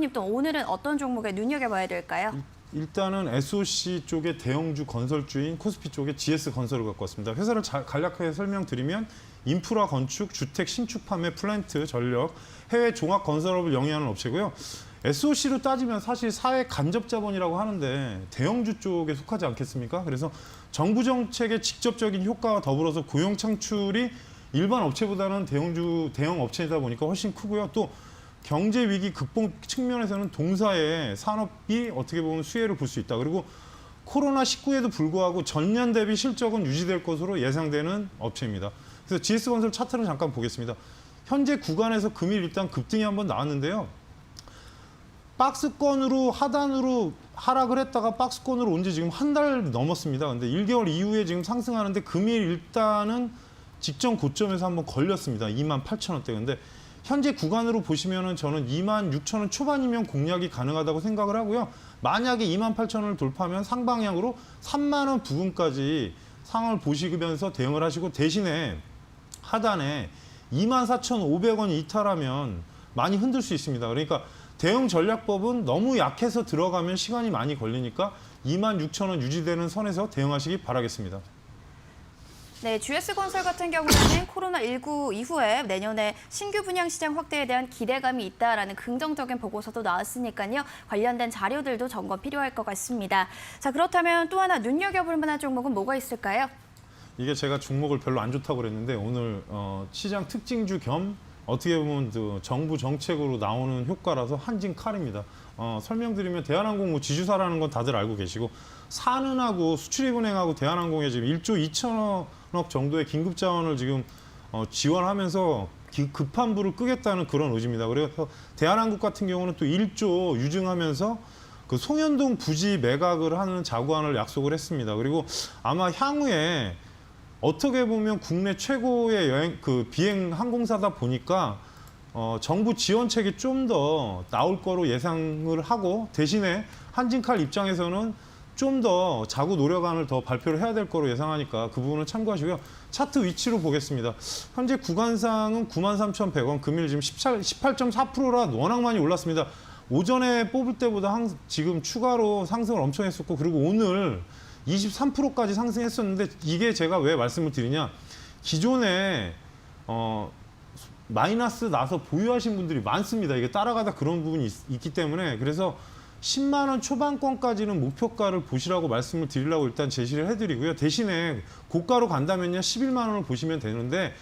프로님 또 오늘은 어떤 종목에 눈여겨봐야 될까요? 일단은 SOC 쪽의 대형주 건설주인 코스피 쪽의 GS 건설을 갖고 왔습니다. 회사를 자- 간략하게 설명드리면 인프라 건축, 주택 신축 판매, 플랜트, 전력, 해외 종합 건설업을 영위하는 업체고요. SOC로 따지면 사실 사회 간접 자본이라고 하는데 대형주 쪽에 속하지 않겠습니까? 그래서 정부 정책의 직접적인 효과와 더불어서 고용 창출이 일반 업체보다는 대형주 대형 업체이다 보니까 훨씬 크고요. 또 경제 위기 극복 측면에서는 동사의 산업이 어떻게 보면 수혜를 볼 수 있다. 그리고 코로나 19에도 불구하고 전년 대비 실적은 유지될 것으로 예상되는 업체입니다. 그래서 GS건설 차트를 잠깐 보겠습니다. 현재 구간에서 금일 일단 급등이 한번 나왔는데요. 박스권으로 하단으로 하락을 했다가 박스권으로 온 지 지금 한 달 넘었습니다. 근데 1개월 이후에 지금 상승하는데 금일 일단은 직전 고점에서 한번 걸렸습니다. 2만 8천 원대. 근데 현재 구간으로 보시면은 저는 2만 6천 원 초반이면 공략이 가능하다고 생각을 하고요. 만약에 2만 8천 원을 돌파하면 상방향으로 3만 원 부근까지 상황을 보시면서 대응을 하시고 대신에 하단에 24,500원 이탈하면 많이 흔들 수 있습니다. 그러니까 대응 전략법은 너무 약해서 들어가면 시간이 많이 걸리니까 26,000원 유지되는 선에서 대응하시기 바라겠습니다. 네, GS건설 같은 경우에는 코로나19 이후에 내년에 신규 분양 시장 확대에 대한 기대감이 있다라는 긍정적인 보고서도 나왔으니까요. 관련된 자료들도 점검 필요할 것 같습니다. 자, 그렇다면 또 하나 눈여겨볼 만한 종목은 뭐가 있을까요? 이게 제가 종목을 별로 안 좋다고 그랬는데 오늘 어, 시장 특징주 겸 어떻게 보면 그 정부 정책으로 나오는 효과라서 한진 칼입니다. 어, 설명드리면 대한항공 뭐 지주사라는 건 다들 알고 계시고 산은하고 수출입은행하고 대한항공에 지금 1조 2천억 정도의 긴급 자원을 지금 어, 지원하면서 기- 급한 불을 끄겠다는 그런 의지입니다. 그래서 대한항공 같은 경우는 또 1조 유증하면서 그 송현동 부지 매각을 하는 자구안을 약속을 했습니다. 그리고 아마 향후에 어떻게 보면 국내 최고의 여행 그 비행 항공사다 보니까 어, 정부 지원책이 좀 더 나올 거로 예상을 하고 대신에 한진칼 입장에서는 좀 더 자구 노력안을 더 발표를 해야 될 거로 예상하니까 그 부분을 참고하시고요. 차트 위치로 보겠습니다. 현재 구간상은 93,100원, 금일 지금 17, 18.4%라 워낙 많이 올랐습니다. 오전에 뽑을 때보다 항- 지금 추가로 상승을 엄청 했었고 그리고 오늘 23%까지 상승했었는데 이게 제가 왜 말씀을 드리냐 기존에 어 마이너스 나서 보유하신 분들이 많습니다. 이게 따라가다 그런 부분이 있, 기 때문에 그래서 10만 원 초반권까지는 목표가를 보시라고 말씀을 드리려고 일단 제시를 해드리고요. 대신에 고가로 간다면요 11만 원을 보시면 되는데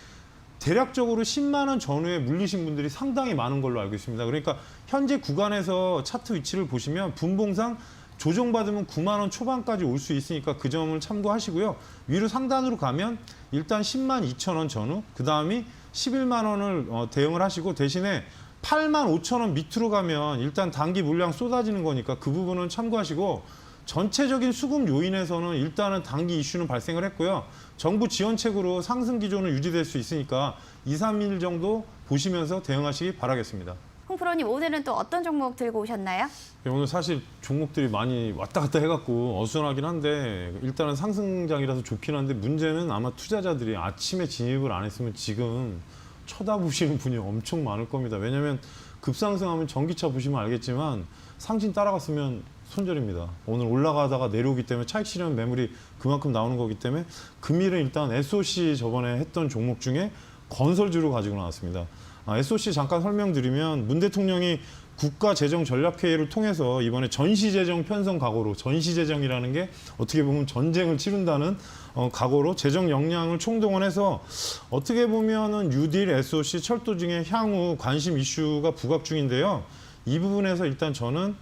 대략적으로 10만 원 전후에 물리신 분들이 상당히 많은 걸로 알고 있습니다. 그러니까 현재 구간에서 차트 위치를 보시면 분봉상 조정받으면 9만 원 초반까지 올 수 있으니까 그 점을 참고하시고요. 위로 상단으로 가면 일단 10만 2천 원 전후, 그 다음이 11만 원을 어, 대응을 하시고 대신에 8만 5천 원 밑으로 가면 일단 단기 물량 쏟아지는 거니까 그 부분은 참고하시고 전체적인 수급 요인에서는 일단은 단기 이슈는 발생을 했고요. 정부 지원책으로 상승 기조는 유지될 수 있으니까 2, 3일 정도 보시면서 대응하시기 바라겠습니다. 홍 프로님 오늘은 또 어떤 종목 들고 오셨나요? 오늘 사실 종목들이 많이 왔다 갔다 해갖고 어수선하긴 한데 일단은 상승장이라서 좋긴 한데 문제는 아마 투자자들이 아침에 진입을 안 했으면 지금 쳐다보시는 분이 엄청 많을 겁니다. 왜냐하면 급상승하면 전기차 보시면 알겠지만 상신 따라갔으면 손절입니다. 오늘 올라가다가 내려오기 때문에 차익 실현 매물이 그만큼 나오는 거기 때문에 금일은 일단 SOC 저번에 했던 종목 중에 건설주로 가지고 나왔습니다. 아, SOC 잠깐 설명드리면 문 대통령이 국가재정전략회의를 통해서 이번에 전시재정 편성 각오로 전시재정이라는 게 어떻게 보면 전쟁을 치른다는 어, 각오로 재정 역량을 총동원해서 어떻게 보면은 뉴딜, SOC, 철도 중에 향후 관심 이슈가 부각 중인데요. 이 부분에서 일단 저는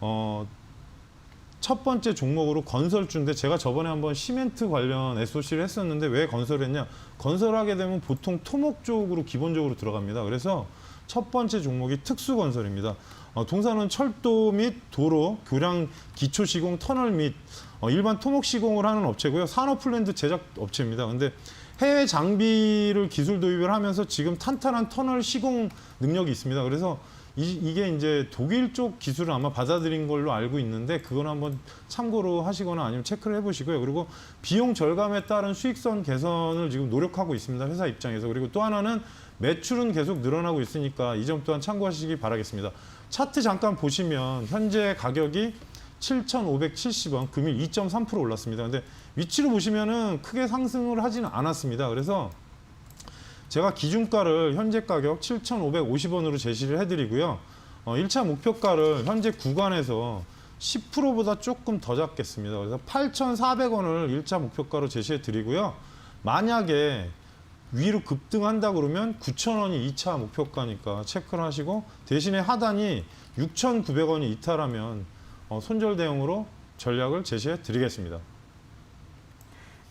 어, 첫 번째 종목으로 건설주인데 제가 저번에 한번 시멘트 관련 SOC를 했었는데 왜 건설했냐? 건설하게 되면 보통 토목 쪽으로 기본적으로 들어갑니다. 그래서 첫 번째 종목이 특수건설입니다. 어, 동사는 철도 및 도로, 교량 기초 시공, 터널 및 어, 일반 토목 시공을 하는 업체고요. 산업플랜드 제작 업체입니다. 근데 해외 장비를 기술 도입을 하면서 지금 탄탄한 터널 시공 능력이 있습니다. 그래서 이, 게 이제 독일 쪽 기술을 아마 받아들인 걸로 알고 있는데 그건 한번 참고로 하시거나 아니면 체크를 해보시고요. 그리고 비용 절감에 따른 수익성 개선을 지금 노력하고 있습니다. 회사 입장에서 그리고 또 하나는 매출은 계속 늘어나고 있으니까 이 점 또한 참고하시기 바라겠습니다. 차트 잠깐 보시면 현재 가격이 7,570원, 금일 2.3% 올랐습니다. 근데 위치로 보시면은 크게 상승을 하지는 않았습니다. 그래서 제가 기준가를 현재 가격 7,550원으로 제시를 해드리고요. 어, 1차 목표가를 현재 구간에서 10%보다 조금 더 잡겠습니다. 그래서 8,400원을 1차 목표가로 제시해 드리고요. 만약에 위로 급등한다 그러면 9,000원이 2차 목표가니까 체크를 하시고 대신에 하단이 6,900원이 이탈하면 어, 손절 대응으로 전략을 제시해 드리겠습니다.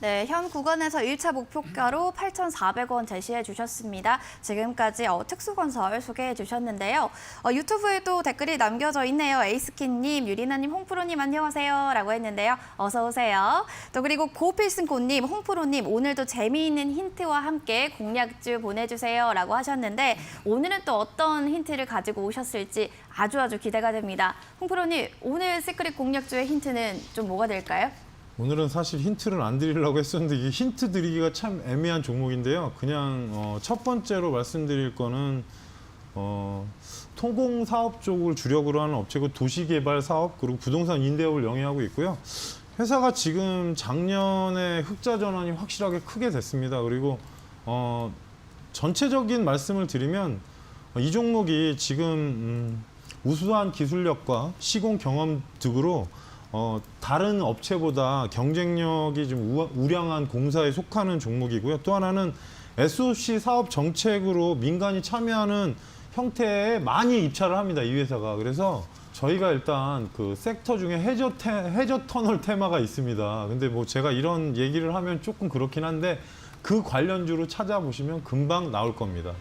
네, 현 구간에서 1차 목표가로 8,400원 제시해 주셨습니다. 지금까지 어, 특수건설 소개해 주셨는데요. 어, 유튜브에도 댓글이 남겨져 있네요. 에이스킨님, 유리나님, 홍프로님 안녕하세요. 라고 했는데요. 어서 오세요. 또 그리고 고필승고님, 홍프로님 오늘도 재미있는 힌트와 함께 공략주 보내주세요. 라고 하셨는데 오늘은 또 어떤 힌트를 가지고 오셨을지 아주 아주 기대가 됩니다. 홍프로님, 오늘 시크릿 공략주의 힌트는 좀 뭐가 될까요? 오늘은 사실 힌트를 안 드리려고 했었는데 이게 힌트 드리기가 참 애매한 종목인데요. 그냥 어, 첫 번째로 말씀드릴 거는 어, 토공 사업 쪽을 주력으로 하는 업체고 도시개발 사업 그리고 부동산 임대업을 영위하고 있고요. 회사가 지금 작년에 흑자 전환이 확실하게 크게 됐습니다. 그리고 어, 전체적인 말씀을 드리면 어, 이 종목이 지금 음, 우수한 기술력과 시공 경험 등으로 어, 다른 업체보다 경쟁력이 좀 우, 우량한 공사에 속하는 종목이고요. 또 하나는 SOC 사업 정책으로 민간이 참여하는 형태에 많이 입찰을 합니다. 이 회사가. 그래서 저희가 일단 그 섹터 중에 해저, 테, 해저 터널 테마가 있습니다. 근데 뭐 제가 이런 얘기를 하면 조금 그렇긴 한데 그 관련주로 찾아보시면 금방 나올 겁니다.